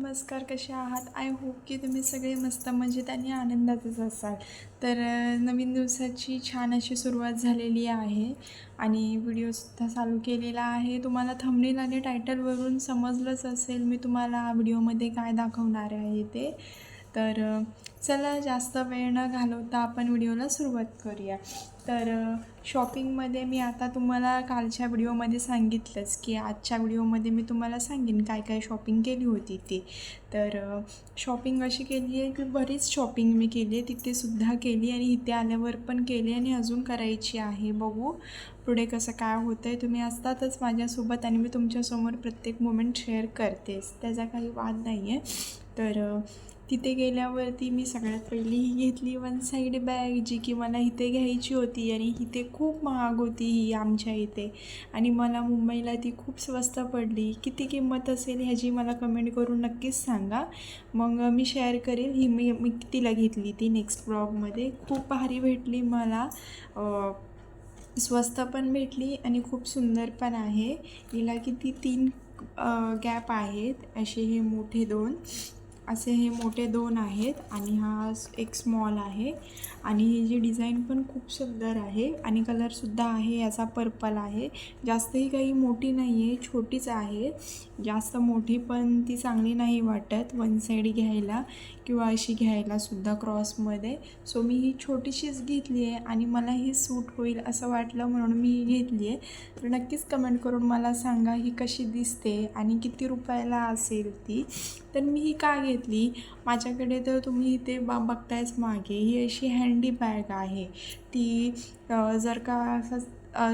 नमस्कार कसे आहात? आय होप की तुम्ही सगळे मस्त मजेत आणि आनंदातच असाल. तर नवीन दिवसाची छान अशी सुरुवात झालेली आहे आणि व्हिडिओसुद्धा चालू केलेला आहे. तुम्हाला थंबनेल आणि टायटलवरून समजलंच असेल मी तुम्हाला व्हिडिओमध्ये काय दाखवणार आहे ते. तर चला जास्त वेळ न घालवता आपण व्हिडिओला सुरुवात करूया. तर शॉपिंगमध्ये मी आता तुम्हाला कालच्या व्हिडिओमध्ये सांगितलंच की आजच्या व्हिडिओमध्ये मी तुम्हाला सांगेन काय काय शॉपिंग केली होती ती. तर शॉपिंग अशी केली आहे की बरीच शॉपिंग मी केली आहे. तिथे सुद्धा केली आणि इथे आल्यावर पण केली आणि अजून करायची आहे. बघू पुढे कसं काय होतं आहे तुम्ही असतातच माझ्यासोबत आणि मी तुमच्यासमोर प्रत्येक मोमेंट शेअर करतेच. त्याचा काही वाद नाही आहे तर तिथे गेल्यावरती मी सगळ्यात पहिली ही घेतली वन साईड बॅग जी की मला इथे घ्यायची होती आणि इथे खूप महाग होती ही आमच्या इथे. आणि मला मुंबईला ती खूप स्वस्त पडली. किती किंमत असेल ह्याची मला कमेंट करून नक्कीच सांगा. मग मी शेअर करेल. ही मी मी तिला घेतली ती नेक्स्ट ब्लॉगमध्ये खूप भारी भेटली मला. स्वस्त पण भेटली आणि खूप सुंदर पण आहे. हिला किती तीन गॅप आहेत. असे हे मोठे दोन. असे हे मोठे दोन आहेत आणि हा एक स्मॉल आहे. आणि ही जी डिझाईन पण खूप सुंदर आहे आणि कलरसुद्धा आहे याचा पर्पल आहे. जास्तही काही मोठी नाही आहे छोटीच आहे. जास्त मोठी पण ती चांगली नाही वाटत वन साईड घ्यायला किंवा अशी घ्यायला सुद्धा क्रॉसमध्ये सो मी ही छोटीशीच घेतली आहे आणि मला ही सूट होईल असं वाटलं म्हणून मी ही घेतली आहे तर नक्कीच कमेंट करून मला सांगा ही कशी दिसते आणि किती रुपयाला असेल ती. तर मी ही का घेतली? माझ्याकडे तर तुम्ही इथे बा बघतायच मागे. ही अशी हँडी बॅग आहे. ती जर का असं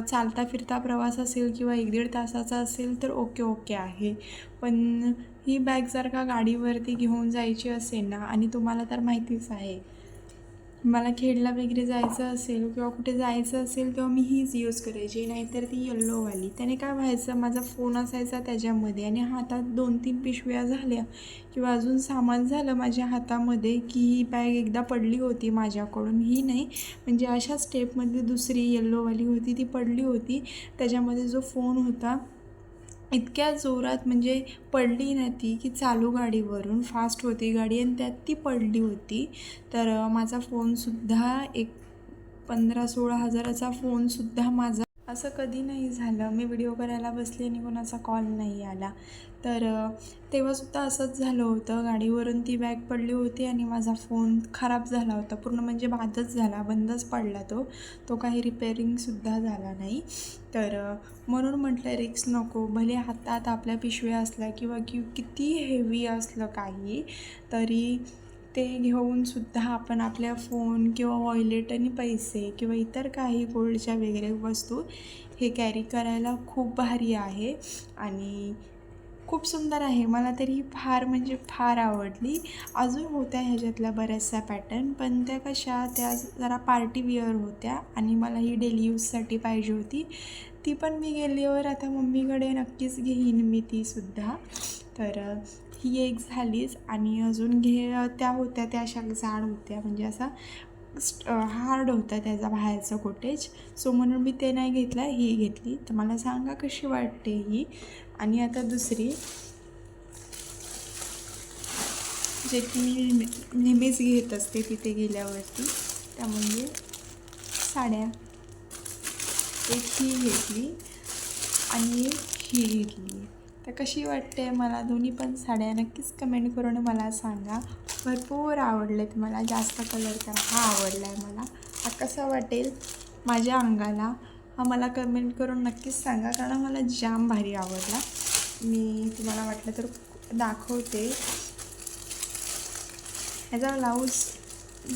चालता फिरता प्रवास असेल किंवा एक दीड तासाचा असेल तर ओके ओके आहे. पण ही बॅग जर का गाडीवरती घेऊन जायची असेल ना आणि तुम्हाला तर माहितीच आहे मला खेडला वगैरे जायचं असेल किंवा कुठे जायचं असेल तेव्हा मी हीच यूज करायची. नाहीतर ती येल्लोवाली त्याने काय व्हायचं माझा फोन असायचा त्याच्यामध्ये आणि हातात दोन तीन पिशव्या झाल्या किंवा अजून सामान झालं माझ्या हातामध्ये की ही बॅग एकदा पडली होती माझ्याकडून. ही नाही. म्हणजे अशा स्टेपमध्ये दुसरी येल्लोवाली होती ती पडली होती. त्याच्यामध्ये जो फोन होता इतक्या जोरात म्हणजे पडली ना ती की चालू गाडीवरून फास्ट होती गाडी आणि त्यात ती पडली होती. तर माझा फोनसुद्धा एक पंधरा सोळा हजाराचा फोनसुद्धा माझा असं कधी नाही झालं. मी व्हिडिओ करायला बसली आणि कोणाचा कॉल नाही आला. तर तेव्हासुद्धा असंच झालं होतं. गाडीवरून ती बॅग पडली होती आणि माझा फोन खराब झाला होता. पूर्ण म्हणजे बादच झाला बंदच पडला तो. तो काही रिपेअरिंगसुद्धा झाला नाही. तर म्हणून म्हटलं रिक्स नको. भले हातात आपल्या पिशव्या असल्या किंवा कि किती हेवी असलं काही तरी ते घेऊन सुद्धा आपण आपल्या फोन किंवा वॉयलेट आणि पैसे किंवा इतर काही गोल्डच्या वगैरे वस्तू हे कॅरी करायला खूप भारी आहे आणि खूप सुंदर आहे. मला तरी फार म्हणजे फार आवडली. अजून होत्या ह्याच्यातल्या बऱ्याचशा पॅटर्न पण त्या कशा त्या जरा पार्टी वेअर होत्या आणि मला ही डेली यूजसाठी पाहिजे होती. ती पण मी गेल्यावर आता मम्मीकडे नक्कीच घेईन मी तीसुद्धा तर ही एक झालीच आणि अजून घे त्या होत्या त्या अशा जाड होत्या. म्हणजे असा हार्ड होता त्याचा बाहेरचं कोटेज. सो म्हणून मी ते नाही घेतला ही घेतली. तर मला सांगा कशी वाटते ही? आणि आता दुसरी. जे की मी नेहमी- नेहमीच घेत असते तिथे गेल्यावरती त्या म्हणजे साड्या. एक ही घेतली आणि एक ही घेतली. तर कशी वाटते मला दोन्ही पण साड्या? नक्कीच कमेंट करून मला सांगा. भरपूर आवडलेत मला. जास्त कलर तर हा आवडला आहे मला. हा कसा वाटेल? माझ्या अंगाला. हा मला कमेंट करून नक्कीच सांगा कारण मला जाम भारी आवडला. मी तुम्हाला वाटलं तर दाखवते. ह्याचा ब्लाऊज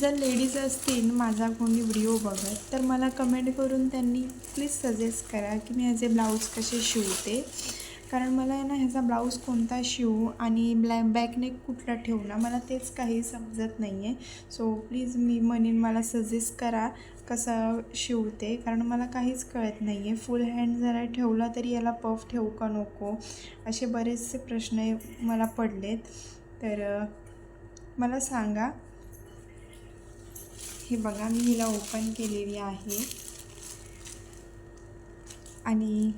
जर लेडीज असतील माझा कोणी व्हिडिओ बघत तर मला कमेंट करून त्यांनी प्लीज सजेस्ट करा की मी ह्याचे ब्लाऊज कसे शिवते. कारण मला आहे ना ह्याचा ब्लाऊज कोणता शिवू आणि ब्लॅ बॅकनेक कुठला ठेवू ना मला तेच काही समजत नाही आहे सो प्लीज मी म्हणेन मला सजेस्ट करा कसं शिवते कारण मला काहीच कळत नाही आहे फुल हँड जरा ठेवला तरी याला पफ ठेवू का नको? असे बरेचसे प्रश्न मला पडलेत. तर मला सांगा. हे बघा मी हिला ओपन केलेली आहे. आणि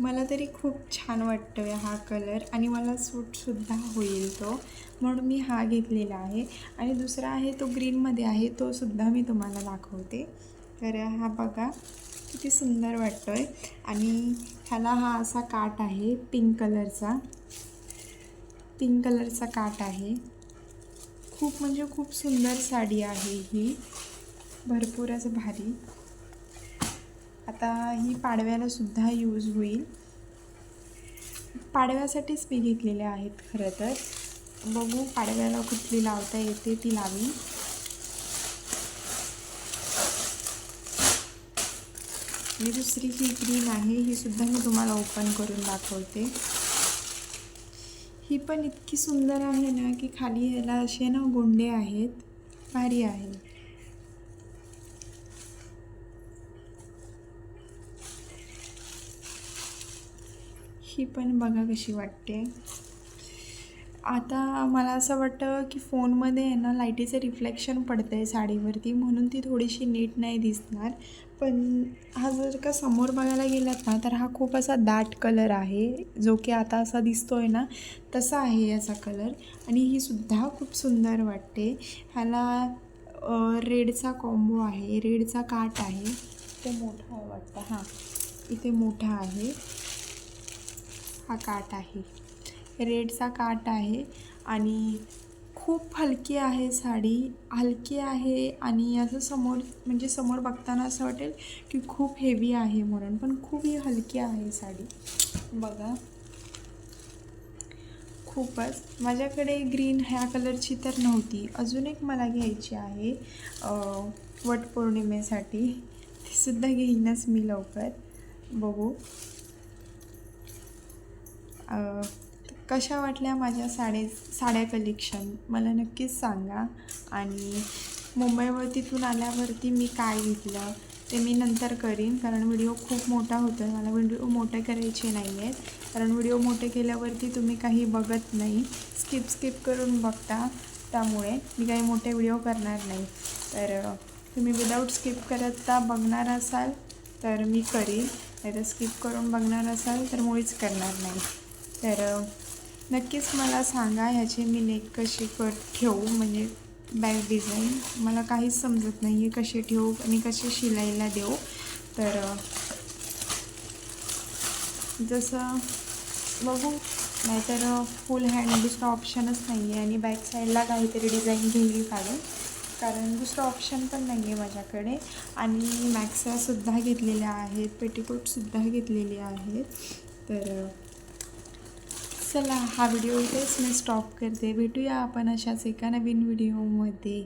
मला तरी खूप छान वाटतो आहे हा कलर आणि मला सूटसुद्धा होईल तो. म्हणून मी हा घेतलेला आहे. आणि दुसरा आहे तो ग्रीनमध्ये आहे तो सुद्धा मी तुम्हाला दाखवते. तर हा बघा किती सुंदर वाटतो आहे आणि ह्याला हा असा काट आहे पिंक कलरचा पिंक कलरचा काट आहे. खूप म्हणजे खूप सुंदर साडी आहे ही. भरपूर असं भारी. आता ही पाडव्याला सुद्धा यूज होईल. पाडव्यासाठीच मी घेतलेले आहेत खरं तर. बघू पाडव्याला कुठली लावता येते ती लावी ही दुसरी ही ग्रीन आहे ही सुद्धा मी तुम्हाला ओपन करून दाखवते. ही पण इतकी सुंदर आहे ना की खाली याला असे ना गोंडे आहेत भारी आहे ही पण बघा कशी वाटते. आता मला असं वाटतं की फोनमध्ये आहे ना लाईटीचं रिफ्लेक्शन पडतं आहे साडीवरती म्हणून ती थोडीशी नीट नाही दिसणार. पण हा जर का समोर बघायला गेलात ना तर हा खूप असा दाट कलर आहे. जो की आता असा दिसतो आहे ना तसा आहे याचा कलर आणि ही सुद्धा खूप सुंदर वाटते. ह्याला रेडचा कॉम्बो आहे. रेडचा काट आहे. ते मोठा आहे वाटतं. हां इथे मोठा आहे. हा काट आहे. रेडचा काट आहे आणि खूप हलकी आहे साडी. हलकी आहे आणि असं समोर म्हणजे समोर बघताना असं वाटेल की खूप हेवी आहे म्हणून पण खूप ही हलकी आहे साडी. बघा. खूपच. माझ्याकडे ग्रीन ह्या कलरची तर नव्हती. अजून एक मला घ्यायची आहे वटपौर्णिमेसाठी. ती सुद्धा घेईनच मी लवकर. बघू. कशा वाटल्या माझ्या साडे साड्या कलेक्शन मला नक्कीच सांगा. आणि मुंबईवर तिथून आल्यावरती मी काय घेतलं ते मी नंतर करीन कारण व्हिडिओ खूप मोठा होतो आहे मला व्हिडिओ मोठे करायचे नाही आहेत कारण व्हिडिओ मोठे केल्यावरती तुम्ही काही बघत नाही. स्किप स्किप करून बघता. त्यामुळे मी काही मोठे व्हिडिओ करणार नाही. तर तुम्ही विदाऊट स्किप करता बघणार असाल तर मी करीन. नाही तर स्किप करून बघणार असाल तर मुळीच करणार नाही. तर नक्कीच मला सांगा ह्याचे मी नेक कशी कर ठेवू? म्हणजे बॅक डिझाईन मला काहीच समजत नाही आहे कसे ठेवू आणि कशी शिलाईला देऊ. तर जसं बघू नाहीतर फुल हँड दुसरा ऑप्शनच नाही आहे आणि बॅक साईडला काहीतरी डिझाईन घेईल काढून कारण दुसरं ऑप्शन पण नाही आहे माझ्याकडे. आणि मॅक्सासुद्धा घेतलेल्या आहेत पेटिकोटसुद्धा घेतलेली आहेत. तर चला हा व्हिडिओ इथेच मी स्टॉप करते. भेटूया आपण अशाच एका नवीन व्हिडिओमध्ये